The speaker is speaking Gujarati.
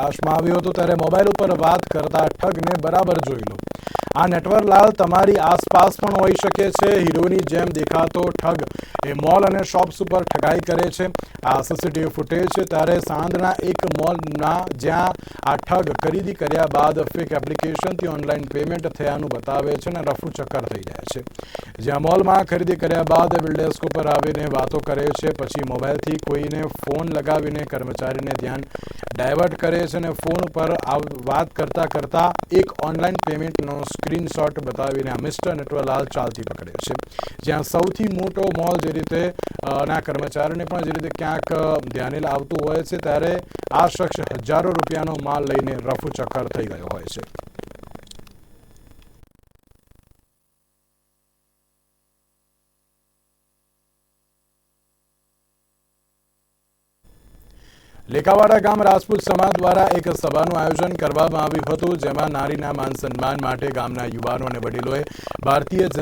પ્રકાશમાં આવ્યો હતો ત્યારે મોબાઈલ ઉપર વાત કરતા ઠગને બરાબર જોઈ લો. આ નટવરલાલ તમારી આસપાસ પણ હોઈ શકે છે. હીરોની જેમ દેખાતો ઠગ એ મોલ અને શોપ્સ ઉપર ઠગાઈ કરે છે. આ સીસીટીવી ફૂટેજ છે ત્યારે સાંજના એક મોલના જ્યાં આ ઠગ ખરીદી કર્યા બાદ ફેક એપ્લિકેશનથી ઓનલાઈન પેમેન્ટ થયાનું બતાવે છે અને રફુ ચક્કર થઈ જાય છે. જ્યાં મોલમાં ખરીદી કર્યા બાદ બિલ્ડર્સ ઉપર આવીને વાતો કરે છે. પછી મોબાઈલથી કોઈને ફોન લગાવીને કર્મચારીને ધ્યાન ડાયવર્ટ કરે છે અને ફોન પર વાત કરતા કરતા એક ઓનલાઈન પેમેન્ટનો સ્ક્રીનશોટ બતાવીને આ મિસ્ટર નટવરલાલ ચાલતી પકડે છે. જ્યાં સૌથી મોટો મોલ જે રીતે ના કર્મચારીને પણ જે રીતે ક્યાંક ધ્યાને આવતું હોય છે, ત્યારે આ શખ્સ હજારો રૂપિયાનો માલ લઈને રફુ ચક્કર થઈ ગયો હોય છે. લેકાવાડા ગામ રાજપૂત સમાજ દ્વારા એક સભાનું આયોજન કરવામાં આવ્યું હતું, જેમાં નારીના માન સન્માન માટે ગામના યુવાનો અને વડીલોએ ભારતીય